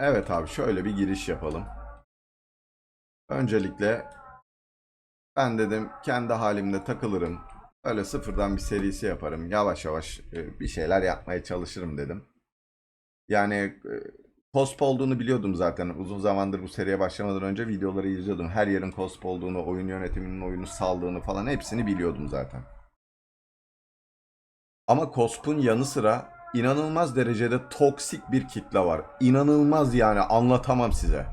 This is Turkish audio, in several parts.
Evet abi şöyle bir giriş yapalım. Öncelikle ben dedim kendi halimde takılırım. Öyle sıfırdan bir serisi yaparım. Yavaş yavaş e, bir şeyler yapmaya çalışırım dedim. Yani e, Cosp olduğunu biliyordum zaten. Uzun zamandır bu seriye başlamadan önce videoları izliyordum. Her yerin Cosp olduğunu, oyun yönetiminin oyunu saldığını falan hepsini biliyordum zaten. Ama Cosp'un yanı sıra inanılmaz derecede toksik bir kitle var. İnanılmaz yani anlatamam size.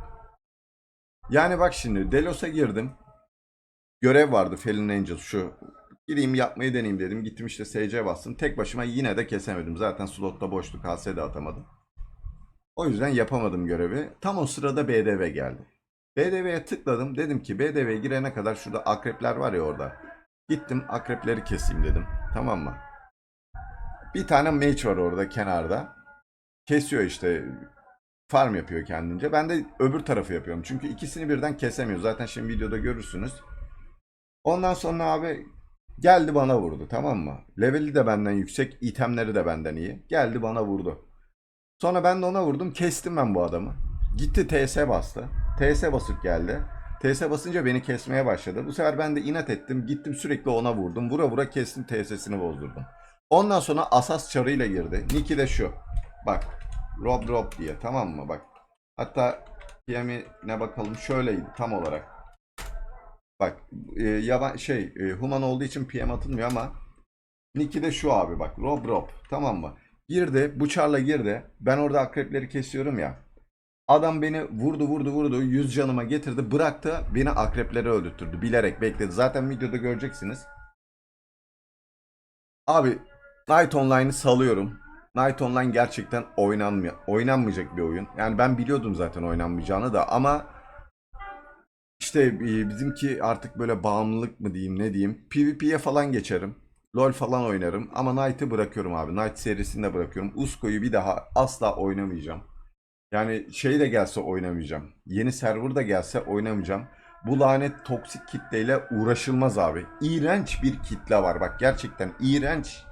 Yani bak şimdi Delos'a girdim. Görev vardı Felin Angel şu. Gireyim yapmayı deneyeyim dedim. Gittim işte SC bastım. Tek başıma yine de kesemedim. Zaten slotta boşluk HS de atamadım. O yüzden yapamadım görevi. Tam o sırada BDV geldi. BDV'ye tıkladım. Dedim ki BDV'ye girene kadar şurada akrepler var ya orada. Gittim akrepleri keseyim dedim. Tamam mı? Bir tane mage var orada kenarda. Kesiyor işte. Farm yapıyor kendince. Ben de öbür tarafı yapıyorum. Çünkü ikisini birden kesemiyor. Zaten şimdi videoda görürsünüz. Ondan sonra abi geldi bana vurdu tamam mı? Leveli de benden yüksek, itemleri de benden iyi. Geldi bana vurdu. Sonra ben de ona vurdum. Kestim ben bu adamı. Gitti TS bastı. TS basıp geldi. TS basınca beni kesmeye başladı. Bu sefer ben de inat ettim. Gittim sürekli ona vurdum. Vura vura kestim TS'sini bozdurdum. Ondan sonra asas çarıyla girdi. Nick'i de şu. Bak. Rob Rob diye tamam mı? Bak. Hatta PM'ine bakalım şöyleydi tam olarak. Bak e, yaban şey e, human olduğu için PM atılmıyor ama Nick'i de şu abi bak Rob Rob tamam mı? Girdi bıçarla girdi. Ben orada akrepleri kesiyorum ya. Adam beni vurdu vurdu vurdu 100 canıma getirdi bıraktı beni akrepleri öldürttürdü bilerek bekledi. Zaten videoda göreceksiniz. Abi Night Online'ı salıyorum. Night Online gerçekten oynanmıyor. Oynanmayacak bir oyun. Yani ben biliyordum zaten oynanmayacağını da ama işte e, bizimki artık böyle bağımlılık mı diyeyim ne diyeyim. PvP'ye falan geçerim. LoL falan oynarım ama Knight'ı bırakıyorum abi. Knight serisinde bırakıyorum. Usko'yu bir daha asla oynamayacağım. Yani şey de gelse oynamayacağım. Yeni server da gelse oynamayacağım. Bu lanet toksik kitleyle uğraşılmaz abi. İğrenç bir kitle var bak gerçekten iğrenç.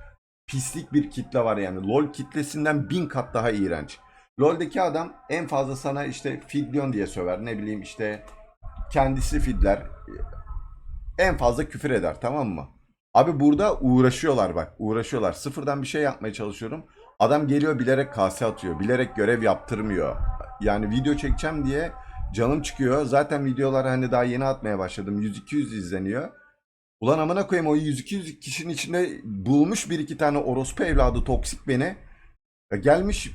Pislik bir kitle var yani. LoL kitlesinden bin kat daha iğrenç. LoL'deki adam en fazla sana işte Fidlion diye söver. Ne bileyim işte kendisi fidler. En fazla küfür eder tamam mı? Abi burada uğraşıyorlar bak uğraşıyorlar. Sıfırdan bir şey yapmaya çalışıyorum. Adam geliyor bilerek kase atıyor. Bilerek görev yaptırmıyor. Yani video çekeceğim diye canım çıkıyor. Zaten videolar hani daha yeni atmaya başladım. 100-200 izleniyor. Ulan amına koyayım o 100-200 kişinin içinde bulmuş bir iki tane orospu evladı toksik beni. Ya gelmiş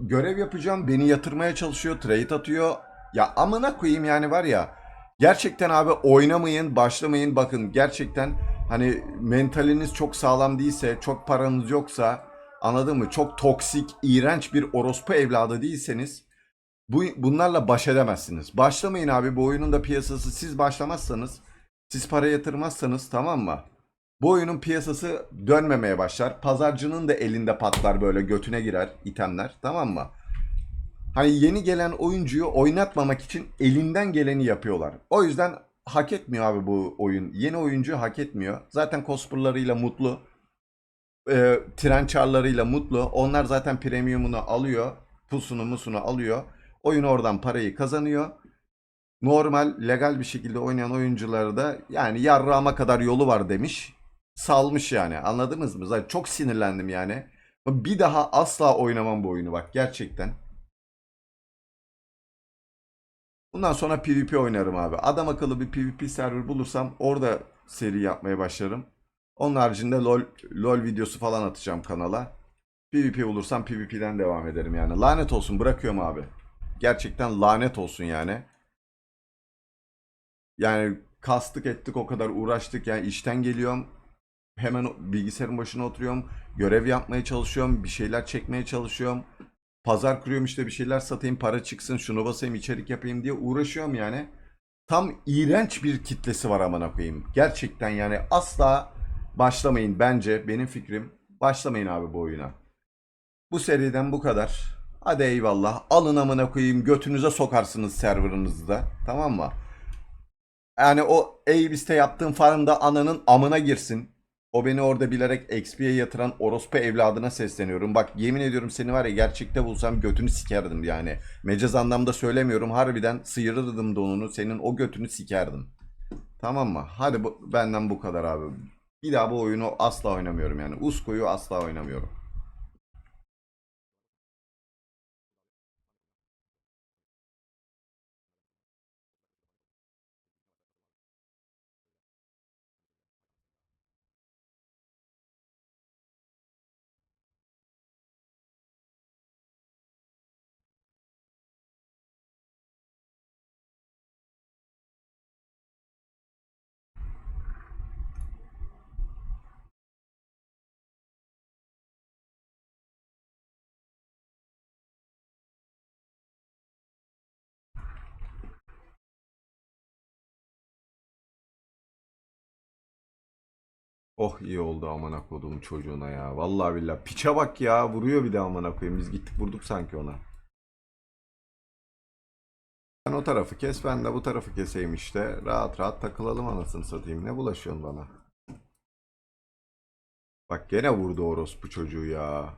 görev yapacağım beni yatırmaya çalışıyor. Trade atıyor. Ya amına koyayım yani var ya. Gerçekten abi oynamayın, başlamayın. Bakın gerçekten hani mentaliniz çok sağlam değilse, çok paranız yoksa, anladın mı? Çok toksik, iğrenç bir orospu evladı değilseniz bu bunlarla baş edemezsiniz. Başlamayın abi. Bu oyunun da piyasası siz başlamazsanız, siz para yatırmazsanız tamam mı? Bu oyunun piyasası dönmemeye başlar. Pazarcının da elinde patlar böyle götüne girer itemler tamam mı? Hani yeni gelen oyuncuyu oynatmamak için elinden geleni yapıyorlar. O yüzden hak etmiyor abi bu oyun. Yeni oyuncu hak etmiyor. Zaten cosplaylarıyla mutlu. E, tren çarlarıyla mutlu. Onlar zaten premiumunu alıyor. Pusunu musunu alıyor. Oyun oradan parayı kazanıyor. Normal, legal bir şekilde oynayan oyuncuları da yani yarrağıma kadar yolu var demiş. Salmış yani. Anladınız mı? Zaten çok sinirlendim yani. Bir daha asla oynamam bu oyunu bak gerçekten. Bundan sonra PvP oynarım abi. Adam akıllı bir PvP server bulursam orada seri yapmaya başlarım. Onun haricinde LoL, LoL videosu falan atacağım kanala. PvP bulursam PvP'den devam ederim yani. Lanet olsun bırakıyorum abi. Gerçekten lanet olsun yani. Yani kastık ettik o kadar uğraştık yani işten geliyorum. Hemen bilgisayarın başına oturuyorum. Görev yapmaya çalışıyorum. Bir şeyler çekmeye çalışıyorum. Pazar kuruyorum işte bir şeyler satayım para çıksın şunu basayım içerik yapayım diye uğraşıyorum yani. Tam iğrenç bir kitlesi var amına koyayım. Gerçekten yani asla başlamayın bence benim fikrim. Başlamayın abi bu oyuna. Bu seriden bu kadar. Hadi eyvallah. Alın amına koyayım götünüze sokarsınız serverınızda. Tamam mı? Yani o Abyss'te yaptığın farmda ananın amına girsin. O beni orada bilerek XP'ye yatıran orospu evladına sesleniyorum. Bak yemin ediyorum seni var ya gerçekte bulsam götünü sikerdim yani. Mecaz anlamda söylemiyorum. Harbiden sıyırırdım donunu. Senin o götünü sikerdim. Tamam mı? Hadi bu, benden bu kadar abi. Bir daha bu oyunu asla oynamıyorum yani. Usko'yu asla oynamıyorum. Oh iyi oldu amına koduğum çocuğuna ya. Vallahi billahi. Piçe bak ya. Vuruyor bir de amına koyayım. Biz gittik vurduk sanki ona. Sen o tarafı kes ben de bu tarafı keseyim işte. Rahat rahat takılalım anasını satayım. Ne bulaşıyorsun bana? Bak gene vurdu orospu çocuğu ya.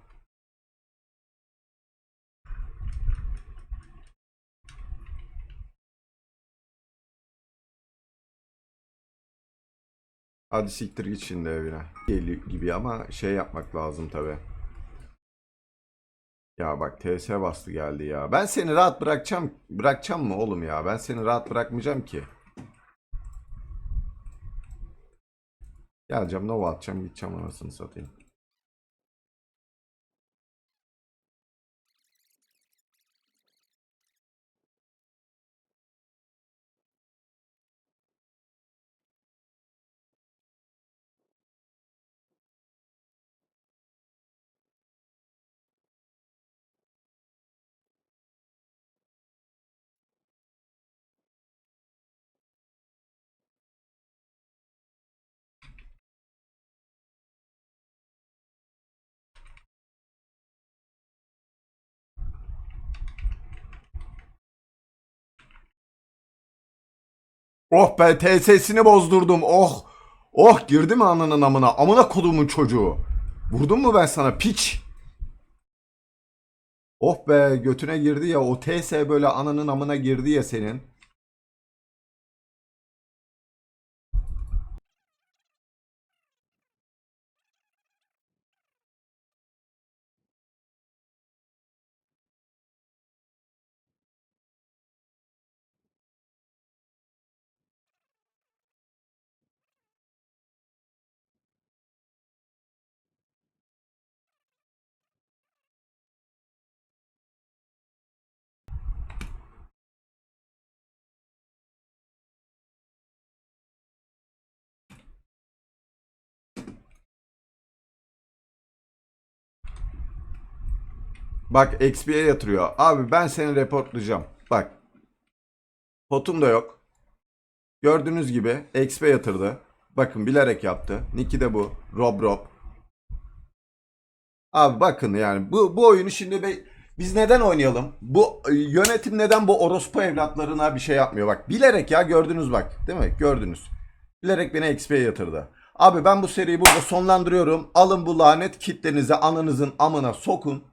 Hadi siktir git şimdi evine. Geliyor gibi ama şey yapmak lazım tabi. Ya bak TS bastı geldi ya. Ben seni rahat bırakacağım. Bırakacağım mı oğlum ya? Ben seni rahat bırakmayacağım ki. Geleceğim Nova atacağım gideceğim anasını satayım. Oh be TS'sini bozdurdum. Oh. Oh girdi mi ananın amına? Amına kodumun çocuğu. Vurdum mu ben sana piç? Oh be götüne girdi ya o TS böyle ananın amına girdi ya senin. Bak XP'ye yatırıyor. Abi ben seni reportlayacağım. Bak. Potum da yok. Gördüğünüz gibi XP yatırdı. Bakın bilerek yaptı. Niki de bu. Rob Rob. Abi bakın yani bu, bu oyunu şimdi be, biz neden oynayalım? Bu e, yönetim neden bu orospu evlatlarına bir şey yapmıyor? Bak bilerek ya gördünüz bak. Değil mi? Gördünüz. Bilerek beni XP'ye yatırdı. Abi ben bu seriyi burada sonlandırıyorum. Alın bu lanet kitlenizi ananızın amına sokun.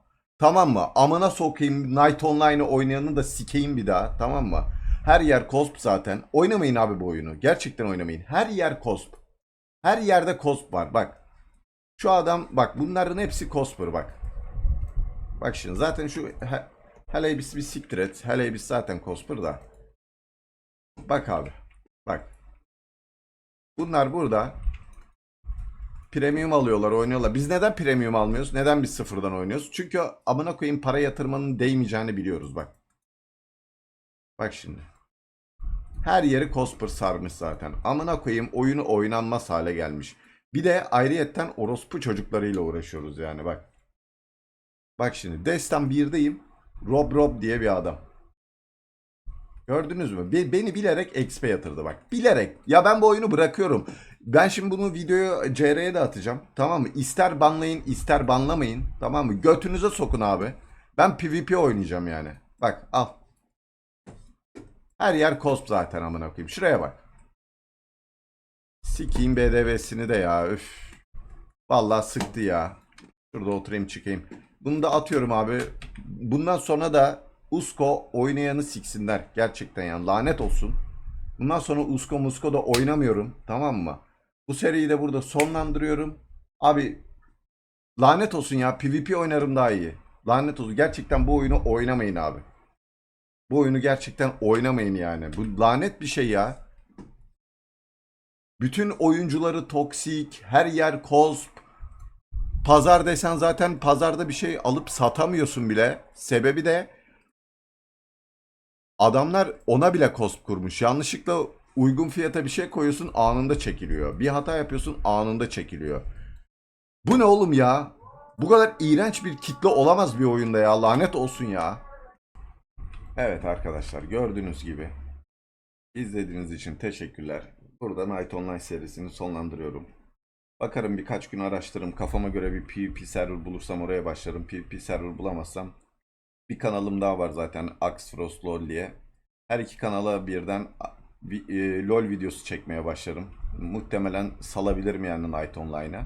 Tamam mı? Amına sokayım Night Online'ı oynayanı da sikeyim bir daha. Tamam mı? Her yer cosp zaten. Oynamayın abi bu oyunu. Gerçekten oynamayın. Her yer cosp. Her yerde cosp var. Bak. Şu adam bak bunların hepsi cosper bak. Bak şimdi zaten şu he, hele bir, siktir et. Hele bir zaten cosper da. Bak abi. Bak. Bunlar burada premium alıyorlar, oynuyorlar. Biz neden premium almıyoruz? Neden biz sıfırdan oynuyoruz? Çünkü amına koyayım para yatırmanın değmeyeceğini biliyoruz bak. Bak şimdi. Her yeri cosper sarmış zaten. Amına koyayım oyunu oynanmaz hale gelmiş. Bir de ayrıyetten orospu çocuklarıyla uğraşıyoruz yani bak. Bak şimdi Destan 1'deyim. Rob Rob diye bir adam. Gördünüz mü? Be- beni bilerek XP yatırdı bak. Bilerek. Ya ben bu oyunu bırakıyorum. Ben şimdi bunu videoyu CR'ye de atacağım. Tamam mı? İster banlayın ister banlamayın. Tamam mı? Götünüze sokun abi. Ben PvP oynayacağım yani. Bak al. Her yer cosp zaten amına koyayım. Şuraya bak. Sikiyim BDV'sini de ya. Üf. Vallahi sıktı ya. Şurada oturayım çıkayım. Bunu da atıyorum abi. Bundan sonra da Usko oynayanı siksinler. Gerçekten yani lanet olsun. Bundan sonra Usko Musko da oynamıyorum. Tamam mı? Bu seriyi de burada sonlandırıyorum. Abi lanet olsun ya. PvP oynarım daha iyi. Lanet olsun. Gerçekten bu oyunu oynamayın abi. Bu oyunu gerçekten oynamayın yani. Bu lanet bir şey ya. Bütün oyuncuları toksik, her yer cosp. Pazar desen zaten pazarda bir şey alıp satamıyorsun bile. Sebebi de adamlar ona bile cosp kurmuş. Yanlışlıkla uygun fiyata bir şey koyuyorsun anında çekiliyor. Bir hata yapıyorsun anında çekiliyor. Bu ne oğlum ya? Bu kadar iğrenç bir kitle olamaz bir oyunda ya. Lanet olsun ya. Evet arkadaşlar gördüğünüz gibi izlediğiniz için teşekkürler. Burada Night Online serisini sonlandırıyorum. Bakarım birkaç gün araştırırım. Kafama göre bir PvP server bulursam oraya başlarım. PvP server bulamazsam bir kanalım daha var zaten Axfrost LoL diye. Her iki kanala birden bir, e, LoL videosu çekmeye başlarım. Muhtemelen salabilirim yani Night Online'a.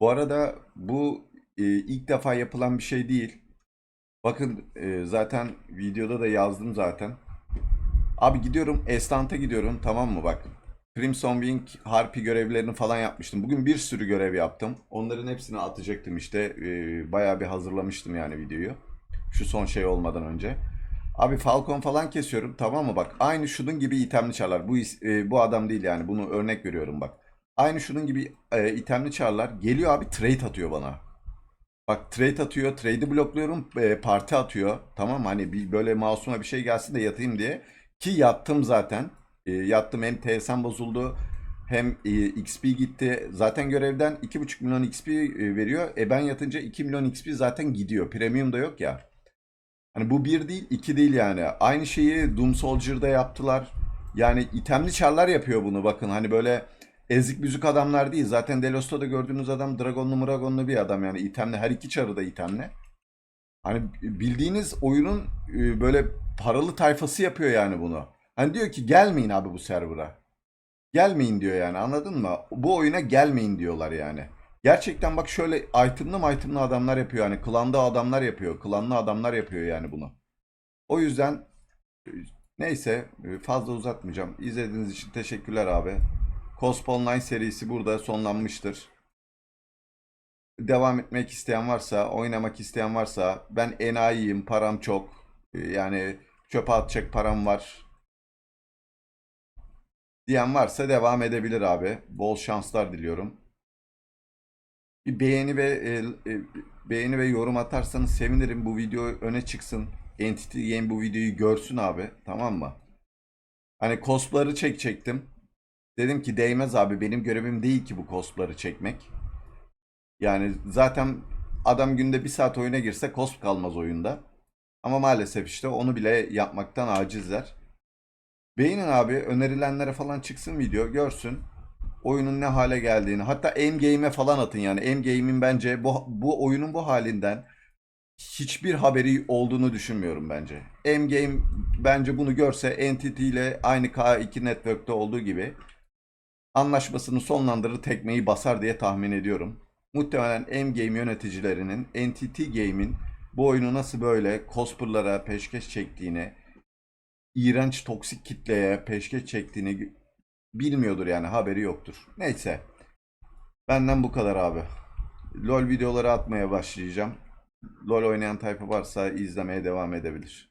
Bu arada bu e, ilk defa yapılan bir şey değil. Bakın e, zaten videoda da yazdım zaten. Abi gidiyorum Estant'a gidiyorum tamam mı bak. Crimson Wing Harpy görevlerini falan yapmıştım. Bugün bir sürü görev yaptım. Onların hepsini atacaktım işte. Bayağı bir hazırlamıştım yani videoyu. Şu son şey olmadan önce. Abi Falcon falan kesiyorum tamam mı bak. Aynı şunun gibi itemli çarlar. Bu e, bu adam değil yani. Bunu örnek veriyorum bak. Aynı şunun gibi e, itemli çarlar. Geliyor abi trade atıyor bana. Bak trade atıyor. Trade'i blokluyorum. E, parti atıyor. Tamam? Hani bir böyle masuma bir şey gelsin de yatayım diye. Ki yattım zaten. E, yattım hem TSM bozuldu. Hem e, XP gitti. Zaten görevden 2,5 milyon XP e, veriyor. E ben yatınca 2 milyon XP zaten gidiyor. Premium da yok ya. Hani bu bir değil, iki değil yani. Aynı şeyi Doom Soldier'da yaptılar. Yani itemli çarlar yapıyor bunu bakın. Hani böyle ezik büzük adamlar değil. Zaten Delos'ta da gördüğünüz adam Dragonlu Mragonlu bir adam yani. itemli her iki çarı da itemli. Hani bildiğiniz oyunun e, böyle paralı tayfası yapıyor yani bunu. Hani diyor ki gelmeyin abi bu server'a. Gelmeyin diyor yani anladın mı? Bu oyuna gelmeyin diyorlar yani. Gerçekten bak şöyle itemlı itemlı adamlar yapıyor yani. Klanda adamlar yapıyor. Klanlı adamlar yapıyor yani bunu. O yüzden e, neyse e, fazla uzatmayacağım. İzlediğiniz için teşekkürler abi. Cosp Online serisi burada sonlanmıştır. Devam etmek isteyen varsa, oynamak isteyen varsa ben enayiyim, param çok. E, Yani çöpe atacak param var. Diyen varsa devam edebilir abi. Bol şanslar diliyorum. Bir beğeni ve e, e, beğeni ve yorum atarsanız sevinirim. Bu video öne çıksın. Entity Game bu videoyu görsün abi. Tamam mı? Hani cospları çekecektim. Dedim ki değmez abi. Benim görevim değil ki bu cospları çekmek. Yani zaten adam günde bir saat oyuna girse cosp kalmaz oyunda. Ama maalesef işte onu bile yapmaktan acizler. Beğenin abi. Önerilenlere falan çıksın video. Görsün oyunun ne hale geldiğini. Hatta Endgame'e falan atın yani. Endgame'in bence bu, bu oyunun bu halinden hiçbir haberi olduğunu düşünmüyorum bence. Endgame bence bunu görse Entity ile aynı K2 Network'te olduğu gibi anlaşmasını sonlandırır tekmeyi basar diye tahmin ediyorum. Muhtemelen Endgame yöneticilerinin Entity Game'in bu oyunu nasıl böyle cosplay'lara peşkeş çektiğini, iğrenç toksik kitleye peşkeş çektiğini bilmiyordur yani haberi yoktur. Neyse. Benden bu kadar abi. LoL videoları atmaya başlayacağım. LoL oynayan tayfa varsa izlemeye devam edebilir.